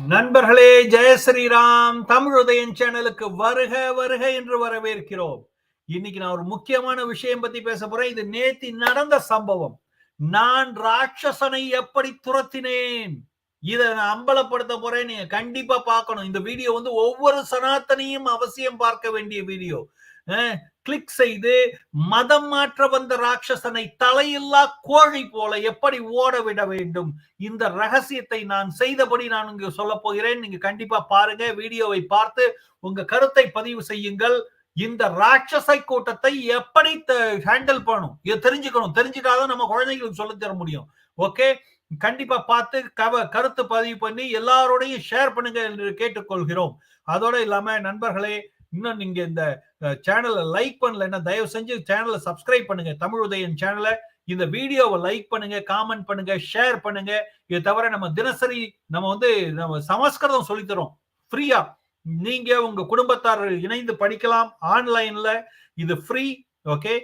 நண்பர்களே ஜெய ஸ்ரீராம். தமிழ் சேனலுக்கு வருக வருக என்று வரவேற்கிறோம். இன்னைக்கு நான் ஒரு முக்கியமான விஷயம் பத்தி பேச போறேன். இது நேத்தி நடந்த சம்பவம். நான் ராட்சசனை எப்படி துரத்தினேன்? இதை நான் அம்பலப்படுத்த போறேன். நீங்க கண்டிப்பா பார்க்கணும். இந்த வீடியோ வந்து ஒவ்வொரு சனாத்தனையும் அவசியம் பார்க்க வேண்டிய வீடியோ. கிளிக் செய்து மதம் மாற்ற வந்த ராட்சசனை தலையில்லா கோழி போல எப்படி ஓட விட வேண்டும்? இந்த ரகசியத்தை நான் செய்தபடி நான் இங்கு சொல்ல போகிறேன். நீங்க கண்டிப்பா பாருங்க வீடியோவை பார்த்து உங்க கருத்தை பதிவு செய்யுங்கள். இந்த ராட்சசை கூட்டத்தை எப்படி ஹேண்டில் பண்ணணும்? இதை தெரிஞ்சுக்கணும். தெரிஞ்சுட்டாதான் நம்ம குழந்தைங்களுக்கு சொல்லி தர முடியும். ஓகே? கண்டிப்பா பார்த்து கவ கருத்து பதிவு பண்ணி எல்லாரோடையும் ஷேர் பண்ணுங்க என்று கேட்டுக்கொள்கிறோம். அதோட இல்லாம நண்பர்களே இன்னும் நீங்க இந்த சேனலை லைக் பண்ணலன்னா தயவு செஞ்சு சேனலை சப்ஸ்கிரைப் பண்ணுங்க. தமிழ் உதயன் சேனலை இந்த வீடியோவை லைக் பண்ணுங்க காமெண்ட் பண்ணுங்க ஷேர் பண்ணுங்க. இது தவிர நம்ம தினசரி நம்ம வந்து நம்ம சமஸ்கிருதம் சொல்லித்தரோம் ஃப்ரீயா நீங்க உங்க குடும்பத்தார் இணைந்து படிக்கலாம் ஆன்லைன்ல இது ஃப்ரீ ஓகே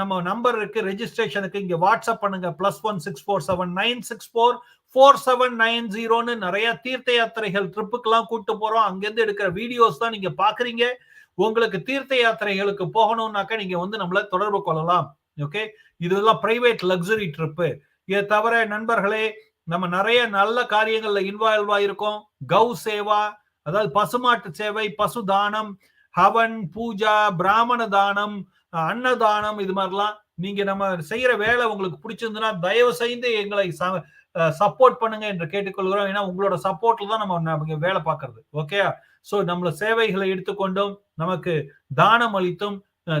நம்ம நம்பர் இருக்கு ரெஜிஸ்ட்ரேஷனுக்கு இங்க வாட்ஸ்அப் பண்ணுங்க. Plus one six four seven nine six four four seven nine ஜீரோன்னு நிறைய தீர்த்த யாத்திரைகள் ட்ரிப்புக்கெல்லாம் கூட்டு போறோம். அங்கேருந்து எடுக்கிற வீடியோஸ் தான் நீங்க பாக்குறீங்க. உங்களுக்கு தீர்த்த யாத்திரைகளுக்கு போகணும்னாக்கா நீங்க வந்து நம்மள தொடர்பு கொள்ளலாம். ஓகே இதெல்லாம் பிரைவேட் லக்ஸரி ட்ரிப்பு இதை தவிர நண்பர்களே நம்ம நிறைய நல்ல காரியங்கள்ல இன்வால்வ் ஆயிருக்கோம். கௌ சேவா அதாவது பசுமாட்டு சேவை பசு தானம் ஹவன் பூஜா பிராமண தானம் அன்னதானம் இது மாதிரிலாம் நீங்க நம்ம செய்யற வேலை உங்களுக்கு பிடிச்சிருந்ததுன்னா தயவு செய்து எங்களை சப்போர்ட் பண்ணுங்க என்று கேட்டுக்கொள்கிறோம். ஏன்னா உங்களோட சப்போர்ட்ல தான் நம்ம நமக்கு வேலை பார்க்கறது. ஓகே ஸோ நம்மள சேவைகளை எடுத்துக்கொண்டும் நமக்கு தானம் அளித்தும்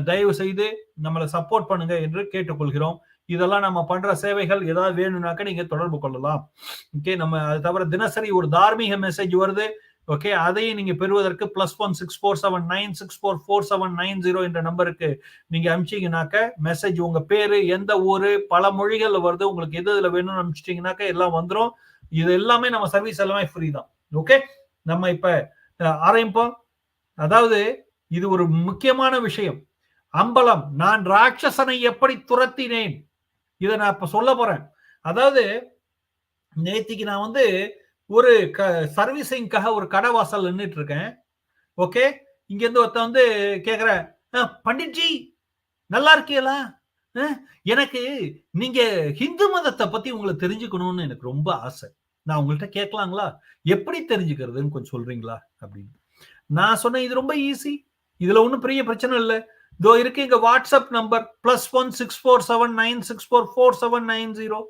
தயவு செய்து நம்மளை சப்போர்ட் பண்ணுங்க என்று கேட்டுக்கொள்கிறோம். இதெல்லாம் நம்ம பண்ற சேவைகள் ஏதாவது வேணும்னாக்க நீங்க தொடர்பு கொள்ளலாம். ஓகே நம்ம அது தவிர தினசரி ஒரு தார்மீக மெசேஜ் வருது. ஓகே அதையும் நீங்க பெறுவதற்கு plus one six four seven nine six four four seven nine zero என்ற நம்பருக்கு நீங்க அனுப்பிச்சீங்கனாக்க மெசேஜ் உங்க பேரு எந்த ஊரு பல மொழிகள்ல வருது உங்களுக்கு எது இதுல வேணும்னு அனுப்பிச்சிட்டீங்கனாக்க எல்லாம் வந்துடும் இது எல்லாமே நம்ம சர்வீஸ் எல்லாமே ஃப்ரீ தான். ஓகே நம்ம இப்ப ஆரம்பிப்போம். அதாவது இது ஒரு முக்கியமான விஷயம். அம்பலம் நான் ராட்சசனை எப்படி துரத்தினேன்? இதை நான் இப்ப சொல்ல போறேன். அதாவது நேத்திக்கு நான் வந்து ஒரு க சர்வீசிங்காக ஒரு கடை வாசல் நின்றுட்டு இருக்கேன் ஓகே? இங்கேருந்து ஒருத்த வந்து கேட்குற பண்டிட்ஜி நல்லா இருக்கீங்களா எனக்கு நீங்க ஹிந்து மதத்தை பத்தி உங்களை தெரிஞ்சுக்கணும்னு எனக்கு ரொம்ப ஆசை. நான் உங்கள்கிட்ட கேட்கலாங்களா? எப்படி தெரிஞ்சுக்கிறதுன்னு கொஞ்சம் சொல்றீங்களா? அப்படின்னு. நான் சொன்னேன் இது ரொம்ப ஈஸி. இதுல ஒன்றும் பெரிய பிரச்சனை இல்லை. இதோ இருக்கு எங்க WhatsApp number plus one six four seven nine six four four seven nine zero.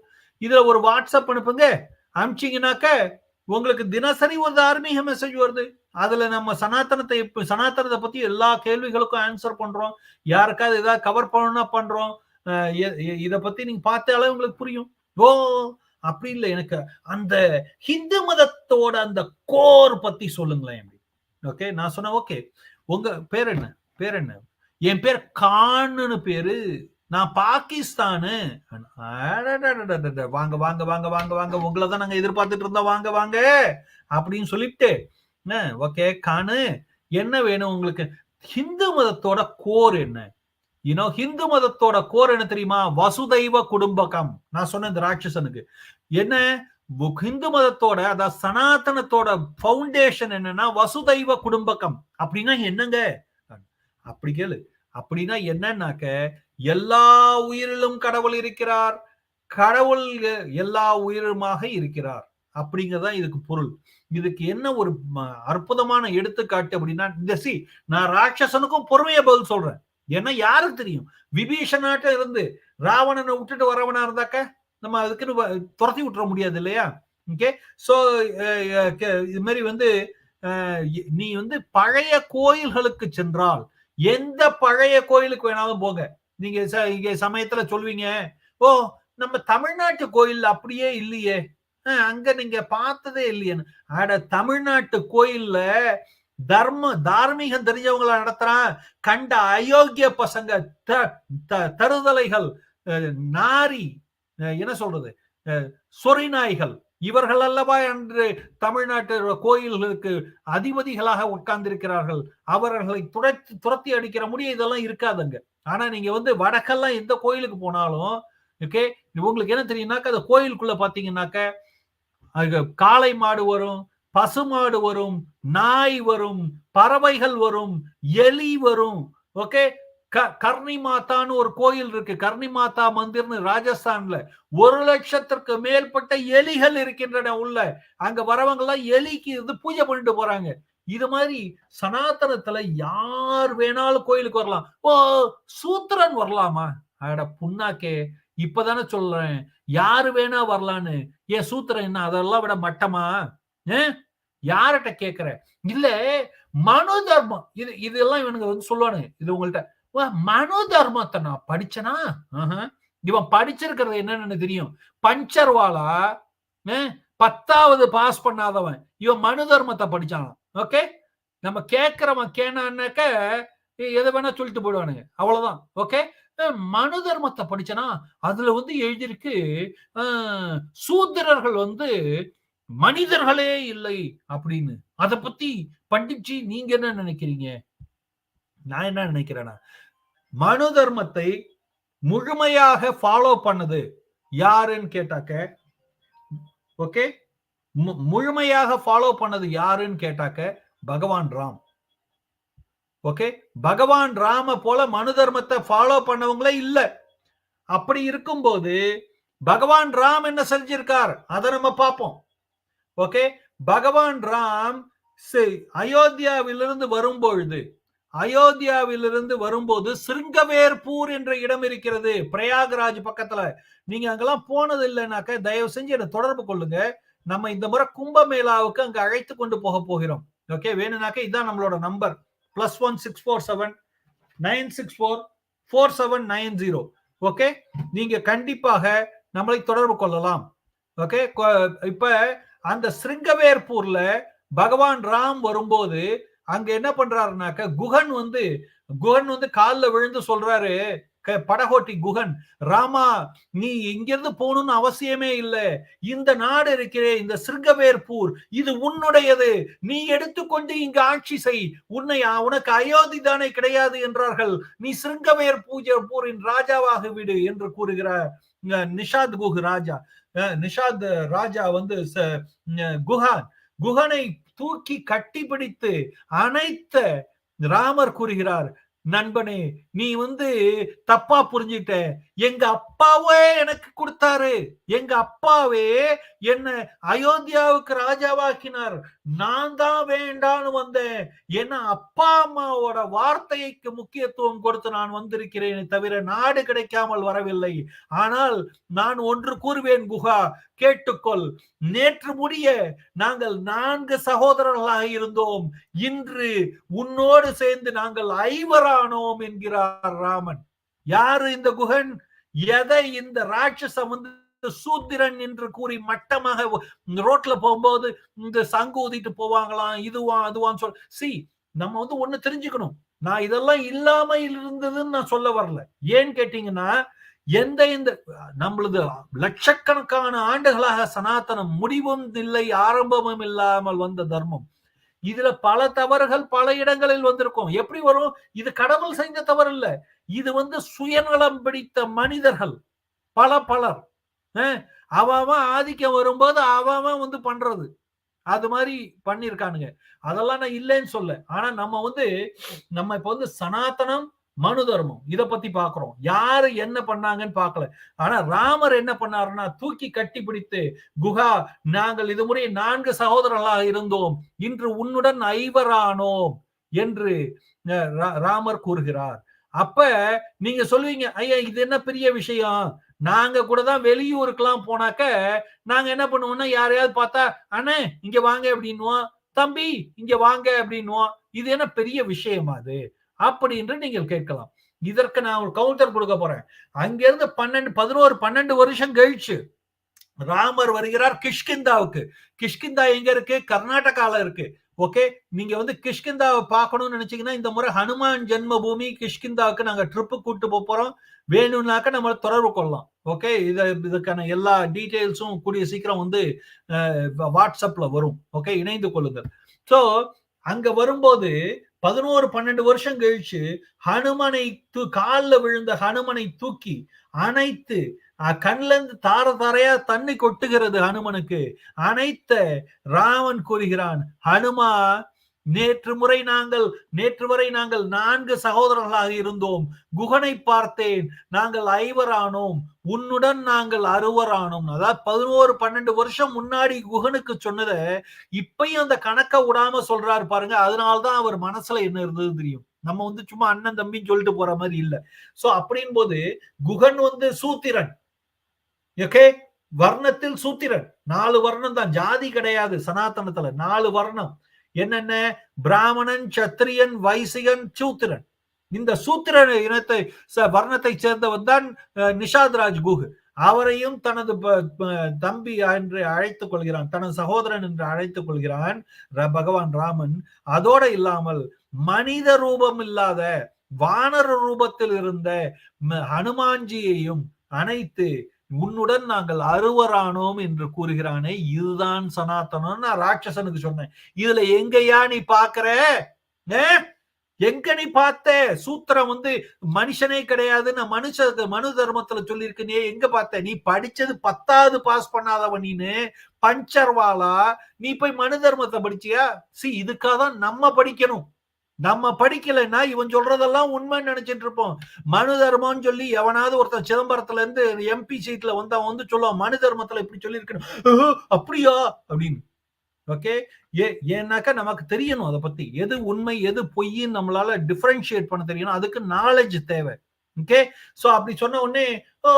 இதுல ஒரு வாட்ஸ்அப் அனுப்புங்க. அனுப்பிச்சிங்கனாக்க உங்களுக்கு தினசரி ஒரு ஆர்மீக மெசேஜ் வருது. அதுல நம்ம சனாத்தனத்தை சனாத்தனத்தை பத்தி எல்லா கேள்விகளுக்கும் ஆன்சர் பண்றோம். யாருக்காவது ஏதாவது கவர் பண்ணணும்னா பண்றோம். இதை பத்தி நீங்க பார்த்தாலே உங்களுக்கு புரியும். ஓ அப்படி இல்லை. எனக்கு அந்த ஹிந்து மதத்தோட அந்த கோர் பத்தி சொல்லுங்களேன் எப்படி ஓகே நான் சொன்னேன் ஓகே. உங்க பேர் என்ன? பேர் என்ன? என் பேர் கான்னு பேரு. நான் பாகிஸ்தானு. வாங்க வாங்க வாங்க வாங்க வாங்க. உங்களை தான் நாங்க எதிர்பார்த்துட்டு இருந்தோம். வாங்க வாங்க. அப்படின்னு சொல்லிட்டு ஓகே கானு என்ன வேணும் உங்களுக்கு? ஹிந்து மதத்தோட கோர் என்ன? யூனோ ஹிந்து மதத்தோட கோர் என்ன தெரியுமா? வசுதைவ குடும்பகம். நான் சொன்ன இந்த ராட்சசனுக்கு. என்ன? ஹிந்து மதத்தோட அதாவது சனாதனத்தோட பவுண்டேஷன் என்னன்னா வசுதைவ குடும்பகம். அப்படின்னா என்னங்க? அப்படி கேளு அப்படின்னா என்னன்னாக்க எல்லா உயிரிலும் கடவுள் இருக்கிறார். கடவுள் எல்லா உயிருமாக இருக்கிறார். அப்படிங்கறதான் இதுக்கு பொருள். இதுக்கு என்ன ஒரு அற்புதமான எடுத்துக்காட்டு அப்படின்னா இந்த சி நான் ராட்சசனுக்கும் பொறுமையை பதில் சொல்றேன். ஏன்னா யாருக்கு தெரியும்? விபீஷணாட்ட இருந்து ராவணனை விட்டுட்டு வரவனா இருந்தாக்க நம்ம அதுக்குன்னு துரத்தி விட்டுற முடியாது இல்லையா? ஓகே? சோ இது மாதிரி வந்து நீ வந்து பழைய கோயில்களுக்கு சென்றால் எந்த பழைய கோயிலுக்கு வேணாலும் போங்க. நீங்க இங்க சமயத்துல சொல்வீங்க ஓ நம்ம தமிழ்நாட்டு கோயில் அப்படியே இல்லையே. அங்க நீங்க பார்த்ததே இல்லையேன்னு. அட தமிழ்நாட்டு கோயில்ல தர்ம தார்மீகம் தெரிஞ்சவங்கள நடத்துறான் கண்ட அயோக்கிய பசங்க தருதலைகள் நாரி என்ன சொல்றது சொறி நாய்கள் இவர்கள் அல்லவா என்று தமிழ்நாட்டு கோயில்களுக்கு அதிபதிகளாக உட்கார்ந்திருக்கிறார்கள். அவர்களை துரத்தி துரத்தி அடிக்கிற முடிய இதெல்லாம் இருக்காதுங்க ஆனா நீங்க வந்து வடக்கெல்லாம் எந்த கோயிலுக்கு போனாலும் ஓகே உங்களுக்கு என்ன தெரியும்னாக்க அந்த கோயிலுக்குள்ள பாத்தீங்கன்னாக்க காளை மாடு வரும் பசுமாடு வரும் நாய் வரும் பறவைகள் வரும் எலி வரும் ஓகே க கர்ணி மாதான்னு ஒரு கோயில் இருக்கு. கர்ணி மாதா மந்திர்னு ராஜஸ்தான்ல ஒரு லட்சத்திற்கு மேற்பட்ட எலிகள் இருக்கின்றன உள்ள. அங்க வரவங்க எல்லாம் எலிக்கு இது பூஜை பண்ணிட்டு போறாங்க. இது மாதிரி சனாதனத்துல யார் வேணாலும் கோயிலுக்கு வரலாம். ஓ சூத்திரன் வரலாமா? அட புண்ணாக்கே இப்பதானே சொல்றேன். யாரு வேணா வரலான்னு. ஏன் சூத்திரன் என்ன? அதெல்லாம் விட மட்டமா? யார்கிட்ட கேக்குற? இல்ல மனு தர்மம். இது இதெல்லாம் இவனுங்க வந்து சொல்லுவானுங்க. இது உங்கள்கிட்ட மனு தர்மத்தை நான் படிச்சனா? இவன் படிச்சிருக்கிறது என்னன்னு தெரியும். பஞ்சர்வாலா பத்தாவது பாஸ் பண்ணாதவன். இவன் மனு தர்மத்தை படிச்சான் ஓகே நம்ம கேட்கிறவன் கேனான்னாக்க எதை வேணா சொல்லிட்டு போயிடுவானுங்க. அவ்வளவுதான். ஓகே மனு தர்மத்தை படிச்சனா அதுல வந்து எழுதியிருக்கு சூத்திரர்கள் வந்து மனிதர்களே இல்லை அப்படின்னு. அத பத்தி பண்டிச்சு நீங்க என்ன நினைக்கிறீங்க? நான் என்ன நினைக்கிறேன்னா மனு தர்மத்தை முழுமையாக ஃபாலோ பண்ணது யாருன்னு கேட்டாக்க ஓகே முழுமையாக ஃபாலோ பண்ணது யாருன்னு கேட்டாக்க பகவான் ராம். ஓகே பகவான் ராம போல மனு தர்மத்தை ஃபாலோ பண்ணவங்களே இல்ல. அப்படி இருக்கும்போது பகவான் ராம் என்ன செஞ்சிருக்கார்? அதை நம்ம பார்ப்போம். ஓகே பகவான் ராம் அயோத்தியாவிலிருந்து வரும்பொழுது அயோத்தியாவிலிருந்து வரும்போது சிருங்கவேர்பூர் என்ற இடம் இருக்கிறது பிரயாகராஜ் பக்கத்துல. நீங்க அங்கெல்லாம் போனது இல்லைனாக்க தயவு செஞ்சு என்ன தொடர்பு கொள்ளுங்க. நம்ம இந்த முறை கும்பமேளாவுக்கு அங்க அழைத்து கொண்டு போக போகிறோம். ஓகே வேணும்னாக்க இதுதான் நம்மளோட number plus one six four seven nine six four four seven nine zero okay நீங்க கண்டிப்பாக நம்மளை தொடர்பு கொள்ளலாம். ஓகே இப்ப அந்த சிருங்கவேர்பூர்ல பகவான் ராம் வரும்போது அங்க என்ன பண்றாருனாக்க குகன் வந்து குகன் வந்து காலில் விழுந்து சொல்றாரு படகோட்டி குகன் ராமா நீ எங்கிருந்து போகணும்னு அவசியமே இல்லை. இந்த நாடு இருக்கிறே இந்த சிறுகவேற்பூர் இது உன்னுடையது. நீ எடுத்துக்கொண்டு இங்கு ஆட்சி செய். உன்னை உனக்கு அயோத்தி தானே கிடையாது என்றார்கள். நீ சிறுகவேர் பூஜை பூரின் ராஜாவாக விடு என்று கூறுகிறார் நிஷாத் குஹ் ராஜா. நிஷாத் ராஜா வந்து குஹான். குஹனை தூக்கி கட்டி பிடித்து அனைத்த ராமர் கூறுகிறார். நண்பனே நீ வந்து தப்பா புரிஞ்சுட்ட எங்க அப்பாவே எனக்கு கொடுத்தாரு. எங்க அப்பாவே என்ன அயோத்தியாவுக்கு ராஜாவாக்கினார். நான் தான் வேண்டான்னு வந்தேன். என்ன அப்பா அம்மாவோட வார்த்தைக்கு முக்கியத்துவம் கொடுத்து நான் வந்திருக்கிறேன் தவிர நாடு கிடைக்காமல் வரவில்லை. ஆனால் நான் ஒன்று கூறுவேன் குஹா கேட்டுக்கொள். நேற்று முடிய நாங்கள் நான்கு சகோதரர்களாக இருந்தோம். இன்று உன்னோடு சேர்ந்து நாங்கள் ஐவரானோம் என்கிறார் ராமன். யாரு இந்த குகன்? எதை இந்த ராட்சசம் வந்து சூத்திரன் என்று கூறி மட்டமாக ரோட்ல போகும்போது இந்த சங்கு ஊதிட்டு போவாங்களாம் இதுவா அதுவான்னு சொல் சி நம்ம வந்து ஒண்ணு தெரிஞ்சுக்கணும். நான் இதெல்லாம் இல்லாம இருந்ததுன்னு நான் சொல்ல வரல. ஏன்னு கேட்டீங்கன்னா எந்த இந்த நம்மளது லட்சக்கணக்கான ஆண்டுகளாக சனாதனம் முடிவும் இல்லை ஆரம்பமும் இல்லாமல் வந்த தர்மம். இதுல பல தவறுகள் பல இடங்களில் வந்திருக்கும். எப்படி வரும்? இது கடவுள் செஞ்ச தவறு இல்ல. இது வந்து சுயநலம் பிடித்த மனிதர்கள். பல பலர். அவன் ஆதிக்கம் வரும்போது அவன் வந்து பண்றது. அது மாதிரி பண்ணிருக்கானுங்க. அதெல்லாம் நான் இல்லைன்னு சொல்ல ஆனா நம்ம வந்து நம்ம இப்ப வந்து சனாதனம் மனு தர்மம் இத பத்தி பாக்குறோம் யாரு என்ன பண்ணாங்கன்னு பாக்கல ஆனா ராமர் என்ன பண்ணாருன்னா தூக்கி கட்டி பிடித்து குஹா நாங்கள் இது முறை நான்கு சகோதரர்களாக இருந்தோம். இன்று உன்னுடன் ஐவரானோம் என்று ராமர் கூறுகிறார். அப்ப நீங்க சொல்லுவீங்க ஐயா இது என்ன பெரிய விஷயம்? நாங்க கூட தான் வெளியூருக்கெல்லாம் போனாக்க நாங்க என்ன பண்ணுவோம்னா யாரையாவது பார்த்தா அண்ணே இங்க வாங்க அப்படின்னுவோம் தம்பி இங்க வாங்க அப்படின்னுவோம் இது என்ன பெரிய விஷயமா அது? அப்படி என்று நீங்கள் கேட்கலாம். இதற்கு நான் ஒரு கவுண்டர் கொடுக்க போறேன். அங்கிருந்து பன்னெண்டு பதினோரு பன்னெண்டு வருஷம் கழிச்சு ராமர் வருகிறார் கிஷ்கிந்தாவுக்கு. கிஷ்கிந்தா எங்க இருக்கு? கர்நாடகால இருக்கு. ஓகே நீங்க வந்து கிஷ்கிந்தாவை பார்க்கணும்னு நினைச்சீங்கன்னா இந்த முறை ஹனுமான் ஜென்மபூமி கிஷ்கிந்தாவுக்கு நாங்க ட்ரிப்பு கூட்டு போறோம். வேணும்னாக்க நம்ம தொடர்பு கொள்ளலாம். ஓகே இதை இதுக்கான எல்லா டீட்டெயில்ஸும் கூடிய சீக்கிரம் வந்து வாட்ஸ்அப்ல வரும். ஓகே இணைந்து கொள்ளுங்கள். ஸோ அங்க வரும்போது பதினோரு பன்னெண்டு வருஷம் கழிச்சு ஹனுமனை தூ காலில் விழுந்த ஹனுமனை தூக்கி அனைத்து அஹ் கண்ல இருந்து தார தாரையா தண்ணி கொட்டுகிறது ஹனுமனுக்கு. அனைத்த ராமன் கூறுகிறான் ஹனுமா நேற்று முறை நாங்கள் நேற்று வரை நாங்கள் நான்கு சகோதரர்களாக இருந்தோம். குகனை பார்த்தேன். நாங்கள் ஐவரானோம். உன்னுடன் நாங்கள் அறுவரானோம். அதாவது பதினோரு பன்னெண்டு வருஷம் முன்னாடி குகனுக்கு சொன்னதை இப்பயும் அந்த கணக்கை விடாம சொல்றாரு பாருங்க. அதனால்தான் அவர் மனசுல என்ன இருந்தது தெரியும். நம்ம வந்து சும்மா அண்ணன் தம்பின்னு சொல்லிட்டு போற மாதிரி இல்ல. சோ அப்படின் போது குகன் வந்து சூத்திரன். ஓகே வர்ணத்தில் சூத்திரன். நாலு வர்ணம் தான். ஜாதி கிடையாது. சனாதனத்துல நாலு வர்ணம். என்னென்ன? பிராமணன் சத்திரியன் வைசியன் சூத்திரன். இந்த சூத்திரன் இனத்தை வர்ணத்தை சேர்ந்தவன் தான் நிஷாத் ராஜ் குஹ் அவரையும் தனது தம்பி என்று அழைத்துக் கொள்கிறான். தனது சகோதரன் என்று அழைத்துக் கொள்கிறான் பகவான் ராமன். அதோட இல்லாமல் மனித ரூபம் இல்லாத வானர ரூபத்தில் இருந்த ஹனுமான்ஜியையும் அனைத்து உன்னுடன் நாங்கள் அறுவரானோம் என்று கூறுகிறானே இதுதான் சனாத்தனம் நான் ராட்சசனுக்கு சொன்னேன். இதுல எங்கயா நீ பாக்குற எங்க நீ பார்த்த? சூத்திரம் வந்து மனுஷனே கிடையாது நான் மனுஷ மனு தர்மத்துல சொல்லியிருக்கேன் எங்க பார்த்த? நீ படிச்சது பத்தாவது பாஸ் பண்ணாதவன் நீனு பஞ்சர்வாலா நீ போய் மனு தர்மத்தை படிச்சியா? சி இதுக்காக தான் நம்ம படிக்கணும். நம்ம படிக்கலைன்னா இவன் சொல்றதெல்லாம் உண்மைன்னு நினைச்சிட்டு இருப்போம். மனு தர்மம்னு சொல்லி எவனாவது ஒருத்தன் சிதம்பரத்துல இருந்து எம்பி சீட்ல வந்து அவன் வந்து சொல்லுவான் மனு தர்மத்துல இப்படி சொல்லியிருக்கணும். அப்படியா? அப்படின்னு. ஓகே ஏ ஏன்னாக்கா நமக்கு தெரியணும் அதை பத்தி. எது உண்மை எது பொய்ன்னு நம்மளால டிஃபரன்ஷியேட் பண்ண தெரியணும். அதுக்கு நாலேஜ் தேவை. ஓகே சோ அப்படி சொன்ன உடனே ஓ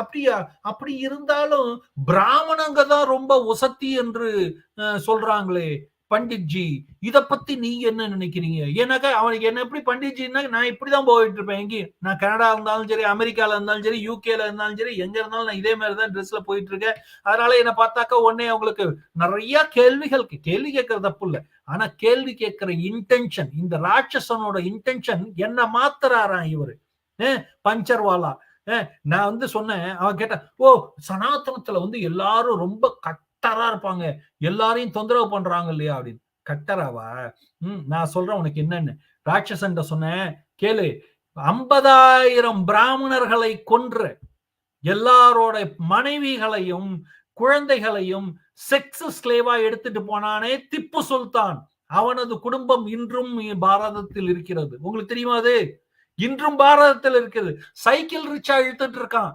அப்படியா? அப்படி இருந்தாலும் பிராமணங்க தான் ரொம்ப உசத்தி என்று சொல்றாங்களே. பண்டிட்ஜி இத பத்தி நீங்க என்ன நினைக்கிறீங்க? ஏன்னாக்கா அவனுக்கு என்ன எப்படி பண்டிட்ஜின்னா நான் இப்படிதான் போயிட்டு இருப்பேன் எங்கேயும் நான் கனடா இருந்தாலும் சரி அமெரிக்கால இருந்தாலும் சரி யூகேல இருந்தாலும் சரி எங்க இருந்தாலும் நான் இதே மாதிரி தான் ட்ரெஸ்ல போயிட்டு இருக்கேன் அதனால என்ன பார்த்தாக்கா உடனே அவங்களுக்கு நிறைய கேள்விகள் கேள்வி கேட்கறது தப்பு இல்ல. ஆனா கேள்வி கேட்கிற இன்டென்ஷன் இந்த ராட்சசனோட இன்டென்ஷன் என்ன மாத்துறாராம் இவரு. பஞ்சர்வாலா நான் வந்து சொன்னேன் அவன் கேட்டான் ஓ சனாதனத்துல வந்து எல்லாரும் ரொம்ப கட் கட்டரா இருப்பாங்க. எல்லாரையும் தொந்தரவு பண்றாங்க இல்லையா அப்படின்னு. கட்டராவா உம் நான் சொல்றேன் உனக்கு என்னன்னு. ராட்சசன் சொன்னேன் கேளு. ஐம்பதாயிரம் பிராமணர்களை கொன்ற எல்லாரோட மனைவிகளையும் குழந்தைகளையும் செக்ஸ் ஸ்லேவா எடுத்துட்டு போனானே திப்பு சுல்தான். அவனது குடும்பம் இன்றும் பாரதத்தில் இருக்கிறது. உங்களுக்கு தெரியுமா அது? இன்றும் பாரதத்தில் இருக்கிறது சைக்கிள் ரிச்சா இழுத்துட்டு இருக்கான்.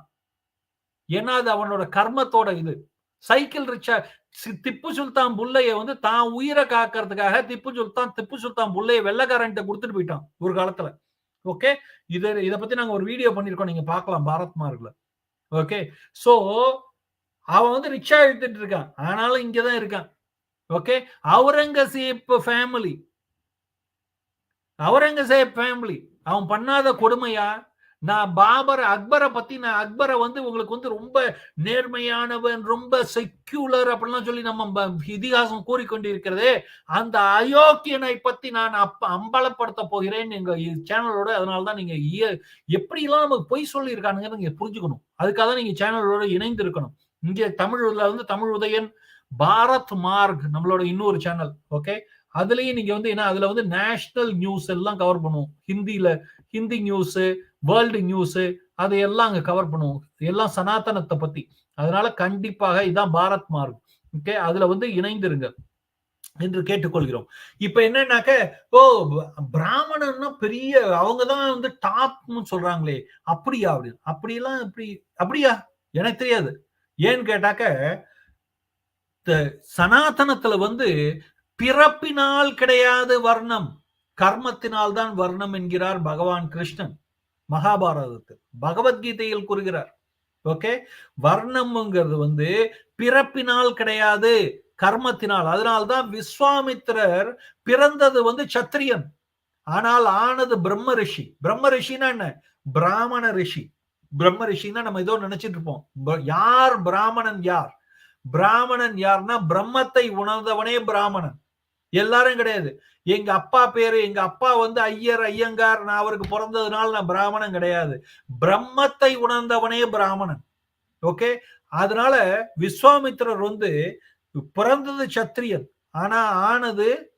ஏன்னா அது அவனோட கர்மத்தோட இது. சைக்கிள் ரிக்ஷா திப்பு சுல்தான் புள்ளைய வந்து தான் உயிரை காக்கிறதுக்காக திப்பு சுல்தான் திப்பு சுல்தான் புள்ளைய வெள்ளக்காரன்ட்ட கொடுத்துட்டு போயிட்டான் ஒரு காலத்துல. ஓகே? இது இதை பத்தி நாங்க ஒரு வீடியோ பண்ணிருக்கோம் நீங்க பார்க்கலாம் பாரத் மார்க்ல. ஓகே? சோ அவன் வந்து ரிக்ஷா எடுத்துட்டு இருக்கான். ஆனாலும் இங்கதான் இருக்கான். Okay? Aurangzeb family Aurangzeb family அவன் பண்ணாத கொடுமையா? நான் பாபர் அக்பரை பத்தி நான் அக்பரை வந்து உங்களுக்கு வந்து ரொம்ப நேர்மையானவன் ரொம்ப செக்யூலர் அப்படிலாம் சொல்லி நம்ம இதிகாசம் கூறிக்கொண்டிருக்கிறது அந்த அயோக்கியனை பத்தி நான் அப்ப அம்பலப்படுத்த போகிறேன் எங்க சேனலோட அதனாலதான் நீங்க எப்படிலாம் நமக்கு பொய் சொல்லியிருக்கானுங்க நீங்க புரிஞ்சுக்கணும். அதுக்காக தான் நீங்க சேனலோட இணைந்து இருக்கணும் இங்க தமிழ்ல வந்து தமிழ் உதயன் பாரத் மார்க் நம்மளோட இன்னொரு சேனல் ஓகே அதுலயும் நீங்க வந்து என்ன அதுல வந்து நேஷனல் நியூஸ் எல்லாம் கவர் பண்ணுவோம். ஹிந்தியில ஹிந்தி நியூஸ் வேர்ல்டு நியூஸு அதையெல்லாம் அங்கே கவர் பண்ணுவோம். எல்லாம் சனாதனத்தை பற்றி அதனால கண்டிப்பாக இதான் பாரத் மார்க். ஓகே? அதில் வந்து இணைந்திருங்க என்று கேட்டுக்கொள்கிறோம். இப்ப என்னன்னாக்க ஓ பிராமணன்னா பெரிய அவங்க தான் வந்து டாப்னு சொல்றாங்களே. அப்படியா அப்படி அப்படிலாம் இப்படி அப்படியா? எனக்கு தெரியாது. ஏன்னு கேட்டாக்க சனாதனத்துல வந்து பிறப்பினால் கிடையாது வர்ணம். கர்மத்தினால் தான் வர்ணம் என்கிறார் பகவான் கிருஷ்ணன். மகாபாரதத்தில். பகவத்கீதையில் கூறுகிறார். ஓகே? வர்ணம்ங்கிறது வந்து பிறப்பினால் கிடையாது கர்மத்தினால். அதனால்தான் விஸ்வாமித்திரர் பிறந்தது வந்து சத்திரியன். ஆனால் ஆனது பிரம்ம ரிஷி பிரம்ம ரிஷினா என்ன? பிராமண ரிஷி. பிரம்ம ரிஷின்னா நம்ம ஏதோ நினைச்சிட்டு இருப்போம். யார் பிராமணன் யார்? பிராமணன் யார்னா பிரம்மத்தை உணர்ந்தவனே பிராமணன். எல்லாரும் கிடையாது. எங்க அப்பா பேரு எங்க அப்பா வந்து ஐயர் ஐயங்கார் நான் அவருக்கு பிறந்ததுனால நான் பிராமணன் கிடையாது. பிரம்மத்தை உணர்ந்தவனே பிராமணன். ஓகே? அதனால விஸ்வாமித்திரர் வந்து பிறந்தது சத்திரியன் ஆனா ஆனது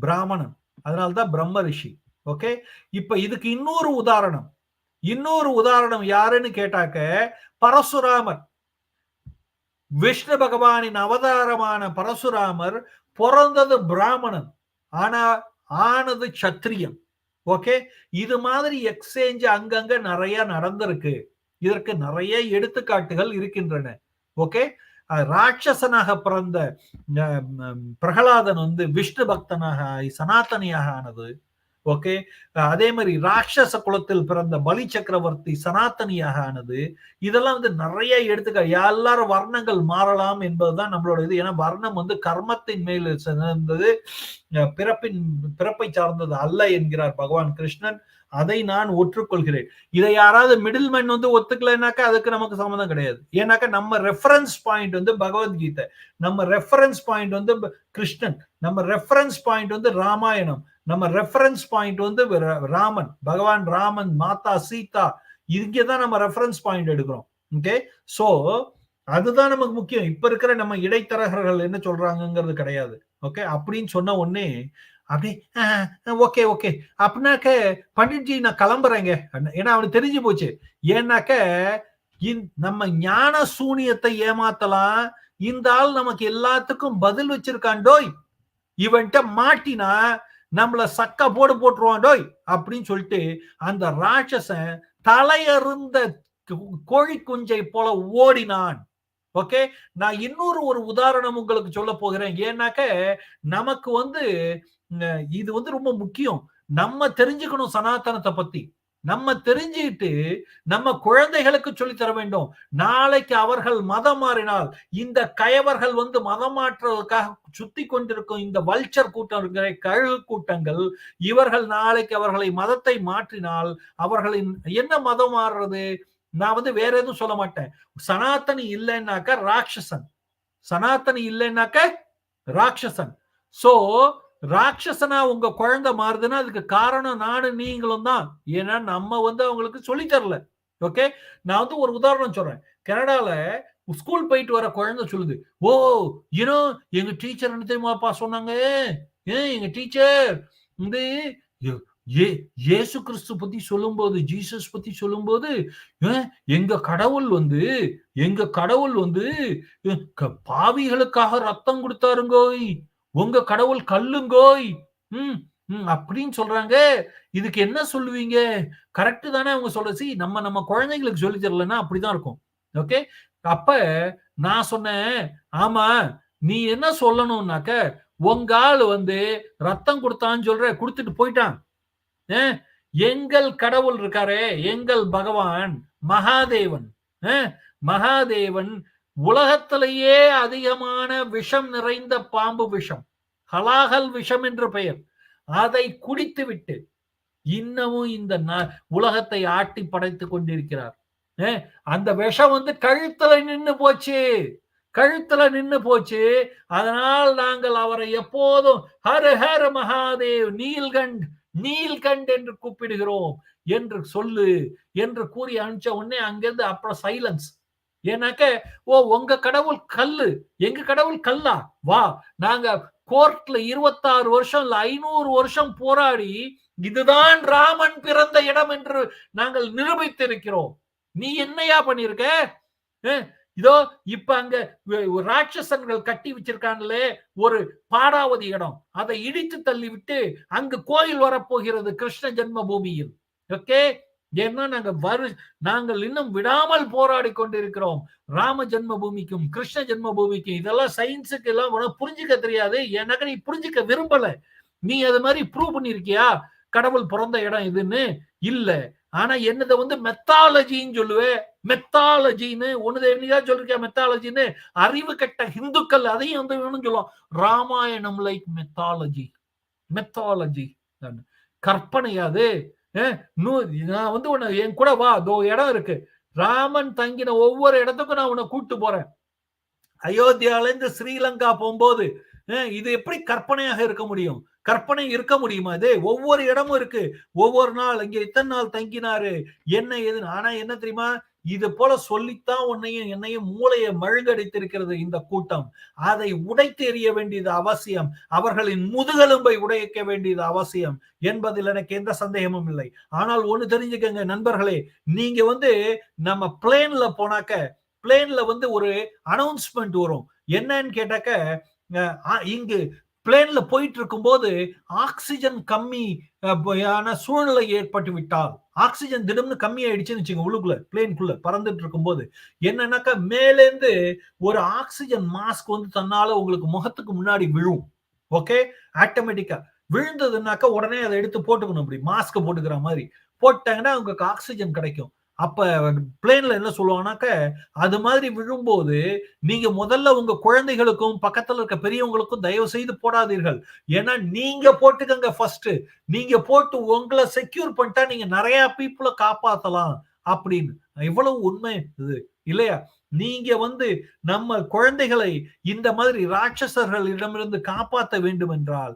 பிராமணன். அதனால்தான் பிரம்ம ரிஷி. ஓகே? இப்ப இதுக்கு இன்னொரு உதாரணம். இன்னொரு உதாரணம் யாருன்னு கேட்டாக்க பரசுராமர். விஷ்ணு பகவானின் அவதாரமான பரசுராமர் பிறந்தது பிராமணன் ஆனா ஆனது சத்திரியன் ஓகே இது மாதிரி எக்ஸ்சேஞ்ச் அங்கங்க நிறைய நடந்திருக்கு. இதற்கு நிறைய எடுத்துக்காட்டுகள் இருக்கின்றன. ஓகே ராட்சசனாக பிறந்த பிரகலாதன் வந்து விஷ்ணு பக்தனாக சனாத்தனியாக ஆனது ஓகே அதே மாதிரி ராட்சச குலத்தில் பிறந்த பலி சக்கரவர்த்தி சனாத்தனியாக ஆனது இதெல்லாம் வந்து நிறைய எடுத்துக்க எல்லாரும் வர்ணங்கள் மாறலாம் என்பதுதான் நம்மளோட இது. ஏன்னா வர்ணம் வந்து கர்மத்தின் மேல் சிறந்தது பிறப்பின் பிறப்பை சார்ந்தது அல்ல என்கிறார் பகவான் கிருஷ்ணன். அதை நான் ஒற்றுக்கொள்கிறேன். இதை யாராவது மிடில் மேன் வந்து ஒத்துக்கலைனாக்கா அதுக்கு நமக்கு சம்மந்தம் கிடையாது. ஏன்னாக்கா நம்ம ரெஃபரன்ஸ் பாயிண்ட் வந்து பகவத்கீதை நம்ம ரெஃபரன்ஸ் பாயிண்ட் வந்து கிருஷ்ணன் நம்ம ரெஃபரன்ஸ் பாயிண்ட் வந்து ராமாயணம் நம்ம ரெஃபரன்ஸ் பாயிண்ட் வந்து ராமன் பகவான் ராமன் மாதா சீதா இங்கே தான் நம்ம ரெஃபரன்ஸ் பாயிண்ட் எடுக்கிறோம். ஓகே சோ அதுதான் நமக்கு முக்கியம். இப்ப இருக்கிற நம்ம இடைத்தரகர்கள் என்ன சொல்றாங்கிறது கிடையாது. ஓகே அப்படின்னு சொன்ன உடனே அப்படி ஓகே ஓகே அப்படின்னாக்க பண்டிட்ஜி நான் கிளம்புறேங்க. ஏன்னா அவனுக்கு தெரிஞ்சு போச்சு. ஏன்னாக்க நம்ம ஞான சூனியத்தை ஏமாத்தலாம். இந்த ஆள் நமக்கு எல்லாத்துக்கும் பதில் வச்சிருக்கான். டோய் இவன்கிட்ட மாட்டினா நம்மள சக்க போடு போட்டுருவான் டோய் அப்படின்னு சொல்லிட்டு அந்த ராட்சசன் தலையருந்த கோழி குஞ்சை போல ஓடினான். ஓகே? நான் இன்னொரு ஒரு உதாரணம் உங்களுக்கு சொல்ல போகிறேன். ஏன்னாக்க நமக்கு வந்து இது வந்து ரொம்ப முக்கியம். நம்ம தெரிஞ்சுக்கணும் சனாதனத்தை பத்தி. நம்ம தெரிஞ்சுக்கிட்டு நம்ம குழந்தைகளுக்கு சொல்லி தர வேண்டும். நாளைக்கு அவர்கள் மதம் மாறினால் இந்த கயவர்கள் வந்து மதம் மாற்றுவதற்காக சுத்தி கொண்டிருக்கும் இந்த வல்ச்சர் கூட்டம் இருக்கிற கழுகு கூட்டங்கள் இவர்கள் நாளைக்கு அவர்களை மதத்தை மாற்றினால் அவர்களின் என்ன மதம் மாறுறது? நான் வந்து வேற எதுவும் சொல்ல மாட்டேன். சனாத்தனி இல்லைன்னாக்க ராட்சசன். சனாத்தனி இல்லைன்னாக்க ராட்சசன். சோ ராட்சசனா உங்க குழந்தை மாறுதுன்னா அதுக்கு காரணம் நானும் நீங்களும் தான். ஏன்னா நம்ம வந்து அவங்களுக்கு சொல்லி தரல. ஓகே நான் வந்து ஒரு உதாரணம் சொல்றேன். கனடால ஸ்கூல் போயிட்டு வர குழந்தை சொல்லுது. ஓ ஏனோ எங்க டீச்சர் என்ன தெரியுமாப்பா சொன்னாங்க? ஏன் எங்க டீச்சர் வந்து ஏசு கிறிஸ்து பத்தி சொல்லும்போது ஜீசஸ் பத்தி சொல்லும்போது எங்க கடவுள் வந்து எங்க கடவுள் வந்து பாவிகளுக்காக ரத்தம் கொடுத்தாருங்கோய் உங்க கடவுள் கல்லுங்கோய். உம் அப்படின்னு சொல்றாங்க. இதுக்கு என்ன சொல்லுவீங்க? கரெக்ட் தானே அவங்க சொல்ற சி நம்ம நம்ம குழந்தைங்களுக்கு சொல்லி தரலன்னா அப்படிதான் இருக்கும். ஓகே? அப்ப நான் சொன்னேன் ஆமா நீ என்ன சொல்லணும்னாக்க உங்க ஆள் வந்து ரத்தம் கொடுத்தான்னு சொல்ற கொடுத்துட்டு போயிட்டான். எங்கள் கடவுள் இருக்காரே எங்கள் பகவான் மகாதேவன். மகாதேவன் உலகத்திலேயே அதிகமான விஷம் நிறைந்த பாம்பு விஷம் ஹலாகல் விஷம் என்று பெயர். அதை குடித்து விட்டு இன்னமும் இந்த உலகத்தை ஆட்டி படைத்து கொண்டிருக்கிறார். அந்த விஷம் வந்து கழுத்துல நின்னு போச்சு. கழுத்துல நின்னு போச்சு. அதனால் நாங்கள் அவரை எப்போதும் ஹர ஹர மகாதேவ் நீல்கண்ட் நீல்கண்ட் என்று கூப்பிடுகிறோம் என்று சொல்லு என்று கூறி அனுப்பிச்ச உடனே அங்கிருந்து அப்புறம் சைலன்ஸ் ஏன்னாக்க ஓ உங்க கடவுள் கல்லு. எங்க கடவுள் கல்லா? வா நாங்க கோர்ட்ல இருபத்தாறு வருஷம் இல்ல ஐநூறு வருஷம் போராடி இதுதான் ராமன் பிறந்த இடம் என்று நாங்கள் நிரூபித்திருக்கிறோம். நீ என்னையா பண்ணிருக்க? இதோ இப்ப அங்க ராட்சசன்கள் கட்டி வச்சிருக்காங்களே ஒரு பாடாவதி இடம். அதை இடித்து தள்ளி விட்டு அங்கு கோயில் வரப்போகிறது கிருஷ்ண ஜென்ம பூமியில் ஓகே? ஏன்னா நாங்க வரு நாங்கள் இன்னும் விடாமல் போராடி கொண்டிருக்கிறோம். ராம ஜென்மபூமிக்கும் கிருஷ்ண ஜென்மபூமிக்கும் இதெல்லாம் சயின்ஸுக்கு எல்லாம் உனக்கு புரிஞ்சுக்க தெரியாது. எனக்கு நீ புரிஞ்சுக்க விரும்பல. நீ அது மாதிரி ப்ரூவ் பண்ணிருக்கியா கடவுள் பிறந்த இடம் இதுன்னு இல்ல. ஆனா என்னத வந்து மெத்தாலஜின்னு சொல்லுவேன் மெத்தாலஜின்னு ஒண்ணுத என்னையா சொல்லிருக்கியா மெத்தாலஜின்னு அறிவு கட்ட ஹிந்துக்கள் அதையும் வந்து வேணும்னு சொல்லுவோம் ராமாயணம் லைக் மெத்தாலஜி மெத்தாலஜி கற்பனையாது நான் வந்து உன்னை என் கூட வா. அதோ இடம் இருக்கு. ராமன் தங்கின ஒவ்வொரு இடத்துக்கும் நான் உன்னை கூட்டு போறேன். அயோத்தியால இருந்து ஸ்ரீலங்கா போகும்போது இது எப்படி கற்பனையாக இருக்க முடியும்? கற்பனை இருக்க முடியுமா? இது ஒவ்வொரு இடமும் இருக்கு. ஒவ்வொரு நாள் இங்க இத்தனை நாள் தங்கினாரு. என்ன எது ஆனா என்ன தெரியுமா? இது போல சொல்லித்தான் உன்னையும் என்னையும் மூளையை மழுங்கடித்திருக்கிறது இந்த கூட்டம். அதை உடைத்து எறிய வேண்டியது அவசியம். அவர்களின் முதுகெலும்பை உடைக்க வேண்டியது அவசியம் என்பதில் எனக்கு எந்த சந்தேகமும் இல்லை. ஆனால் ஒண்ணு தெரிஞ்சுக்கங்க நண்பர்களே நீங்க வந்து நம்ம பிளேன்ல போனாக்க பிளேன்ல வந்து ஒரு அனௌன்ஸ்மெண்ட் வரும். என்னன்னு கேட்டாக்க அஹ், இங்கு பிளேன்ல போயிட்டு இருக்கும்போது ஆக்சிஜன் கம்மி சூழ்நிலை ஏற்பட்டு விட்டால். ஆக்சிஜன் திடம்னு கம்மி ஆயிடுச்சுன்னு வச்சுங்க உள்ளுக்குள்ள பிளேனுக்குள்ள பறந்துட்டு இருக்கும்போது. என்னன்னாக்கா மேலேந்து ஒரு ஆக்சிஜன் மாஸ்க் வந்து தன்னால உங்களுக்கு முகத்துக்கு முன்னாடி விழும். ஓகே ஆட்டோமேட்டிக்கா விழுந்ததுனாக்கா உடனே அதை எடுத்து போட்டுக்கணும் அப்படி மாஸ்க் போட்டுக்கிற மாதிரி. போட்டாங்கன்னா உங்களுக்கு ஆக்சிஜன் கிடைக்கும். அப்ப பிளேன்ல என்ன சொல்லுவாங்கன்னாக்க அது மாதிரி விழும்போது நீங்க முதல்ல உங்க குழந்தைகளுக்கும் பக்கத்துல இருக்க பெரியவங்களுக்கும் தயவு செய்து போடாதீர்கள். ஏன்னா நீங்க போட்டுக்கங்க ஃபர்ஸ்ட் நீங்க போட்டு உங்களை செக்யூர் பண்ணிட்டா நீங்க நிறைய பீப்புளை காப்பாத்தலாம் அப்படின்னு. இவ்வளவு உண்மை இது இல்லையா? நீங்க வந்து நம்ம குழந்தைகளை இந்த மாதிரி ராட்சசர்களிடமிருந்து காப்பாற்ற வேண்டும் என்றால்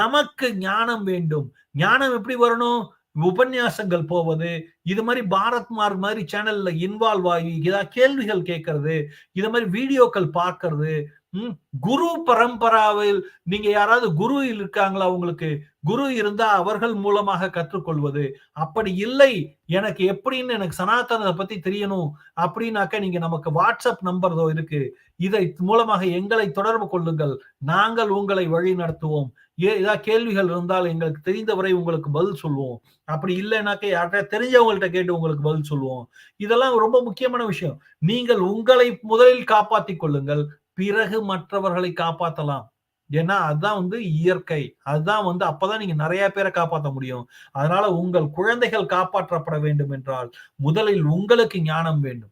நமக்கு ஞானம் வேண்டும். ஞானம் எப்படி வரணும்? உபன்யாசங்கள் போவது இது மாதிரி பாரத் மார் மாதிரி சேனல்ல இன்வால்வ் ஆகி ஏதாவது கேள்விகள் கேட்கறது இது மாதிரி வீடியோக்கள் பார்க்கறது உம் குரு பரம்பராவில் நீங்க யாராவது குரு இருக்காங்களா உங்களுக்கு? குரு இருந்தா அவர்கள் மூலமாக கற்றுக்கொள்வது. அப்படி இல்லை எனக்கு எப்படின்னு எனக்கு சனாதனத்தை பத்தி தெரியணும் அப்படின்னாக்க நீங்க நமக்கு வாட்ஸ்அப் நம்பர் இருக்கு. இதை மூலமாக எங்களை தொடர்பு கொள்ளுங்கள். நாங்கள் உங்களை வழி நடத்துவோம் ஏதாவது கேள்விகள் இருந்தால் எங்களுக்கு தெரிந்தவரை உங்களுக்கு பதில் சொல்லுவோம். அப்படி இல்லைனாக்க யார்கிட்ட தெரிஞ்சவங்கள்ட்ட கேட்டு உங்களுக்கு பதில் சொல்லுவோம். இதெல்லாம் ரொம்ப முக்கியமான விஷயம். நீங்கள் உங்களை முதலில் காப்பாற்றி கொள்ளுங்கள் பிறகு மற்றவர்களை காப்பாற்றலாம் ஏன்னா அதுதான் வந்து இயற்கை. அதுதான் வந்து அப்பதான் நீங்க நிறைய பேரை காப்பாற்ற முடியும். அதனால உங்கள் குழந்தைகள் காப்பாற்றப்பட வேண்டும் என்றால் முதலில் உங்களுக்கு ஞானம் வேண்டும்.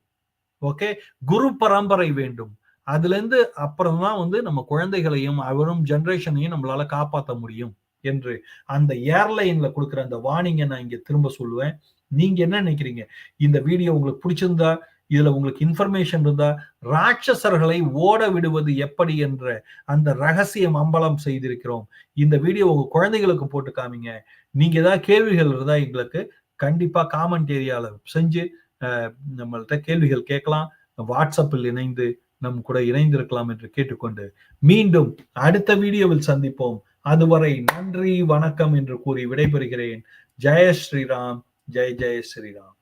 ஓகே? குரு பரம்பரை வேண்டும். அதுல இருந்து அப்புறம் தான் வந்து நம்ம குழந்தைகளையும் அவரும் ஜென்ரேஷனையும் நம்மளால காப்பாற்ற முடியும் என்று அந்த ஏர்லைன்ல கொடுக்குற அந்த வார்னிங்கை நான் இங்க திரும்ப சொல்லுவேன். நீங்க என்ன நினைக்கிறீங்க? இந்த வீடியோ உங்களுக்கு பிடிச்சிருந்தா இதுல உங்களுக்கு இன்ஃபர்மேஷன் இருந்தா ராட்சசர்களை ஓட விடுவது எப்படி என்ற அந்த ரகசியம் அம்பலம் செய்திருக்கிறோம். இந்த வீடியோ உங்க குழந்தைகளுக்கு போட்டு காமிங்க. நீங்க ஏதாவது கேள்விகள் இருந்தா எங்களுக்கு கண்டிப்பா காமெண்ட் ஏரியால செஞ்சு நம்மள்கிட்ட கேள்விகள் கேட்கலாம். வாட்ஸ்அப்பில் இணைந்து நம் கூட இணைந்திருக்கலாம் என்று கேட்டுக்கொண்டு மீண்டும் அடுத்த வீடியோவில் சந்திப்போம். அதுவரை நன்றி வணக்கம் என்று கூறி விடைபெறுகிறேன். ஜெய ஸ்ரீராம் ஜெய் ஜெய ஸ்ரீராம்.